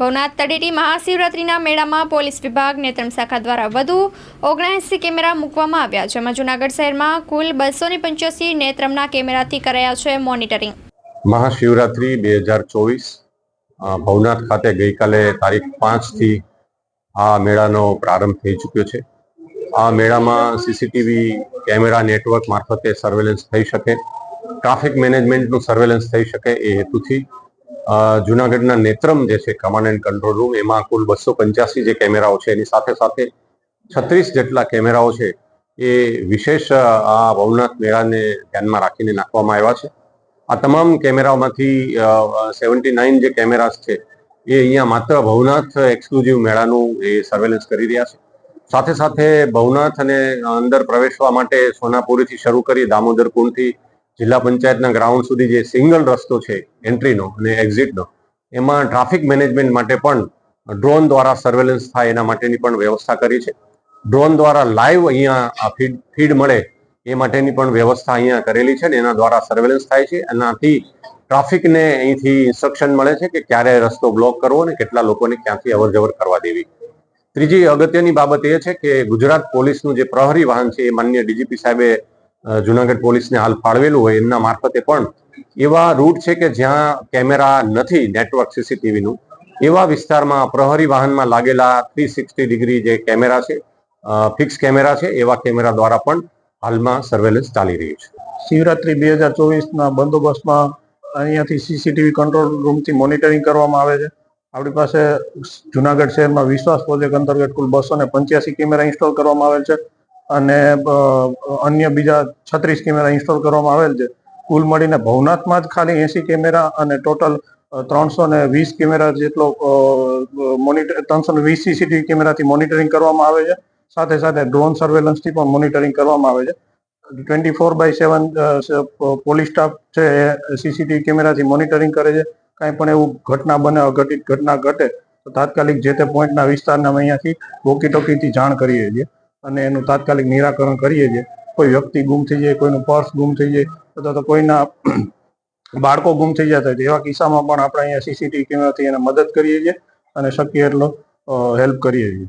ભવનાથ તળેટી મહાશિવરાત્રિના મેળામાં પોલીસ વિભાગ નેત્રમ શાખા દ્વારા વધુ ઓગણએંસી કેમેરા મૂકવામાં આવ્યા, જેમાં જૂનાગઢ શહેરમાં કુલ બસો ને પંચ્યાસી નેત્રમના કેમેરાથી કરાયા છે મોનિટરિંગ. મહાશિવરાત્રિ બે હજાર ચોવીસ ભવનાથ ખાતે ગઈકાલે તારીખ પાંચથી આ મેળાનો પ્રારંભ થઈ ચૂક્યો છે. આ મેળામાં સીસીટીવી કેમેરા નેટવર્ક મારફતે સર્વેલન્સ થઈ શકે ટ્રાફિક મેનેજમેન્ટનું સર્વેલન્સ થઈ શકે એ હેતુથી જુનાગઢના નેત્રમ જે છે કમાન્ડ એન્ડ કંટ્રોલ રૂમ એમાં કુલ બસો પંચ્યાસી જે કેમેરાઓ છે, એની સાથે સાથે છત્રીસ જેટલા કેમેરાઓ છે, એ વિશેષ આ ભવનાથ મેળાને ધ્યાનમાં રાખીને નાખવામાં આવ્યા છે. આ તમામ કેમેરાઓમાંથી સેવન્ટી નાઇન જે કેમેરાસ છે, એ અહીંયા માત્ર ભવનાથ એક્સક્લુઝિવ મેળાનું એ સર્વેલન્સ કરી રહ્યા છે. સાથે સાથે ભવનાથ અને અંદર પ્રવેશવા માટે સોનાપુરીથી શરૂ કરી દામોદર કુંડથી જિલ્લા પંચાયતના ગ્રાઉન્ડ સુધી જે સિંગલ રસ્તો છે એન્ટ્રીનો અને એક્ઝિટનો એમાં ટ્રાફિક મેનેજમેન્ટ માટે પણ ડ્રોન દ્વારા સર્વેલન્સ થાય એના માટેની પણ વ્યવસ્થા કરી છે. ડ્રોન દ્વારા લાઈવ અહીંયા ફીડ ફીડ મળે એ માટેની પણ વ્યવસ્થા અહીંયા કરેલી છે ને એના દ્વારા સર્વેલન્સ થાય છે. એનાથી ટ્રાફિકને અહીંથી ઇન્સ્ટ્રક્શન મળે છે કે ક્યારે રસ્તો બ્લોક કરવો અને કેટલા લોકોને ક્યાંથી અવર જવર કરવા દેવી. ત્રીજી અગત્યની બાબત એ છે કે ગુજરાત પોલીસનું જે પ્રહરી વાહન છે એ માન્ય ડીજીપી સાહેબે જુનાગઢ પોલીસને હાલ ફાળવેલું હોય એમના મારફતે પણ એવા રૂટ છે કે જ્યાં કેમેરા નથી નેટવર્ક સીસીટીવીનું, એવા વિસ્તારમાં પ્રહરી વાહનમાં લાગેલા થ્રી સિક્સટી ડિગ્રી જે કેમેરા છે ફિક્સ કેમેરા છે, એવા કેમેરા દ્વારા પણ હાલમાં સર્વેલન્સ ચાલી રહ્યું છે. શિવરાત્રી બે હજાર ચોવીસના બંદોબસ્તમાં અહીંયાથી સીસીટીવી કંટ્રોલ રૂમથી મોનિટરિંગ કરવામાં આવે છે. આપણી પાસે જુનાગઢ શહેરમાં વિશ્વાસ પ્રોજેક્ટ અંતર્ગત કુલ બસો ને પંચ્યાસી કેમેરા ઇન્સ્ટોલ કરવામાં આવેલ છે. અને અન્ય બીજા છત્રીસ કેમેરા ઇન્સ્ટોલ કરવામાં આવેલ છે. કુલ મળીને ભવનાથમાં જ ખાલી એસી કેમેરા અને ટોટલ ત્રણસો ને વીસ કેમેરા જેટલો મોનિટર, ત્રણસો ને વીસ સીસીટીવી કેમેરાથી મોનિટરિંગ કરવામાં આવે છે. સાથે સાથે ડ્રોન સર્વેલન્સથી પણ મોનિટરિંગ કરવામાં આવે છે. Twenty four by seven police staff છે એ સીસીટીવી કેમેરાથી મોનિટરિંગ કરે છે. કાંઈ પણ એવું ઘટના બને, અઘટિત ઘટના ઘટે, તો તાત્કાલિક જે તે પોઈન્ટના વિસ્તારને અમે અહીંયાથી વોકી ટોકીથી જાણ કરીએ છીએ. અને એનું તાત્કાલિક નિરાકરણ કરીએ છીએ. કોઈ વ્યક્તિ ગુમ થઈ જાય, કોઈનું પર્સ ગુમ થઈ જાય, અથવા તો કોઈના બાળકો ગુમ થઈ જતા હોય એવા કિસ્સામાં પણ આપણે અહીંયા સીસીટીવી કેમેરાથી એને મદદ કરીએ છીએ અને શક્ય એટલો હેલ્પ કરીએ છીએ.